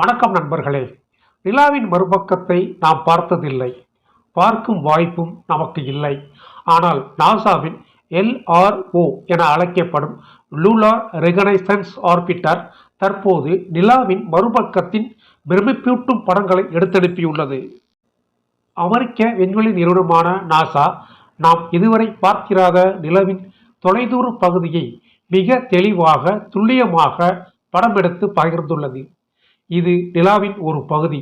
வணக்கம் நண்பர்களே. நிலாவின் மறுபக்கத்தை நாம் பார்த்ததில்லை. பார்க்கும் வாய்ப்பும் நமக்கு இல்லை. ஆனால் நாசாவின் எல்ஆர்ஓ என அழைக்கப்படும் லூலார் ரெகனைசன்ஸ் ஆர்பிட்டர் தற்போது நிலாவின் மறுபக்கத்தின் பிரமிப்பூட்டும் படங்களை எடுத்தனுப்பியுள்ளது அமெரிக்க விண்வெளி நிறுவனமான நாசா நாம் இதுவரை பார்த்திராத நிலவின் தொலைதூர பகுதியை மிக தெளிவாக துல்லியமாக படம் எடுத்து பகிர்ந்துள்ளது. இது நிலாவின் ஒரு பகுதி.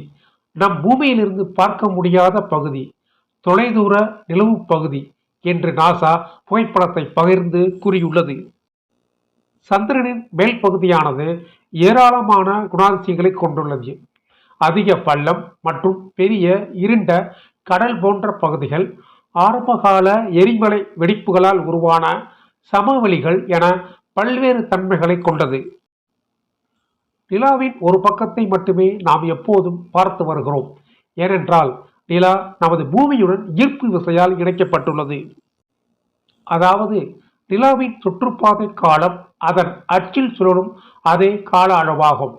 நம் பூமியிலிருந்து பார்க்க முடியாத பகுதி. தொலைதூர நிலவு பகுதி என்று நாசா புகைப்படத்தை பகிர்ந்து கூறியுள்ளது. சந்திரனின் மேல் பகுதியானது ஏராளமான குணாதிசயங்களை கொண்டுள்ளது. அதிக பள்ளம் மற்றும் பெரிய இருண்ட கடல் போன்ற பகுதிகள் ஆரம்பகால எரிமலை வெடிப்புகளால் உருவான சமவெளிகள் என பல்வேறு தன்மைகளை கொண்டது. நிலாவின் ஒரு பக்கத்தை மட்டுமே நாம் எப்போதும் பார்த்து வருகிறோம். ஏனென்றால் நிலா நமது பூமியுடன் ஈர்ப்பு விசையால் இணைக்கப்பட்டுள்ளது. அதாவது நிலாவின் சுற்றுப்பாதை காலம் அதன் அச்சில் சுழலும் அதே கால அளவாகும்.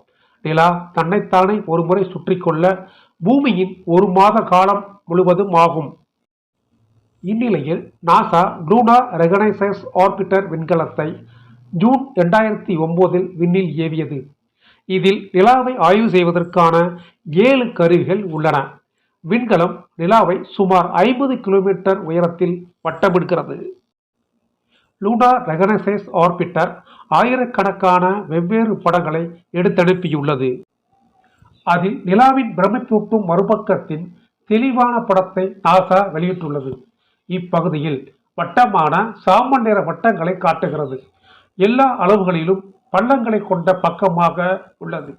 நிலா தன்னைத்தானே ஒருமுறை சுற்றிக்கொள்ள பூமியின் ஒரு மாத காலம் முழுவதும் ஆகும். இந்நிலையில் நாசா லூனா ரெகனைசஸ் ஆர்பிட்டர் விண்கலத்தை ஜூன் இரண்டாயிரத்தி ஒன்பதில் விண்ணில் ஏவியது. இதில் நிலாவை ஆய்வு செய்வதற்கான ஏழு கருவிகள் உள்ளன. விண்கலம் நிலாவை சுமார் ஐம்பது கிலோமீட்டர் உயரத்தில் வட்டமிடுகிறது. லூனா ரெகனசைஸ் ஆர்பிட்டர் ஆயிரக்கணக்கான வெவ்வேறு படங்களை எடுத்தனுப்பியுள்ளது. அதில் நிலாவின் பிரமிப்பூட்டும் மறுபக்கத்தின் தெளிவான படத்தை நாசா வெளியிட்டுள்ளது. இப்பகுதியில் வட்டமான சாமன் நிற வட்டங்களை காட்டுகிறது. எல்லா அளவுகளிலும் பள்ளங்களை கொண்ட பக்கமாக உள்ளது.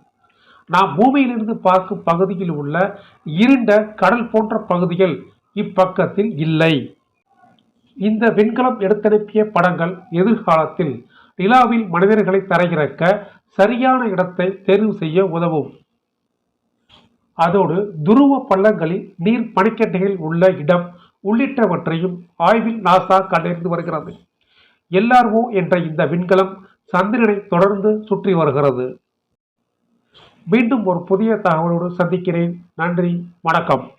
நாம் பூமியிலிருந்து பார்க்கும் பகுதியில் உள்ள இருண்ட கடல் போன்ற பகுதிகள் இப்பக்கத்தில் இல்லை. இந்த விண்கலம் எடுத்தனுப்பிய படங்கள் எதிர்காலத்தில் நிலாவில் மனிதர்களை தரையிறக்க சரியான இடத்தை தேர்வு செய்ய உதவும். அதோடு துருவ பள்ளங்களில் நீர் பனிக்கட்டைகள் உள்ள இடம் உள்ளிட்டவற்றையும் ஆய்வில் நாசா கண்டறிந்து வருகிறது. எல்ஆர்ஓ என்ற இந்த விண்கலம் சந்திரனை தொடர்ந்து சுற்றி வருகிறது. மீண்டும் ஒரு புதிய தகவலோடு சந்திக்கிறேன். நன்றி. வணக்கம்.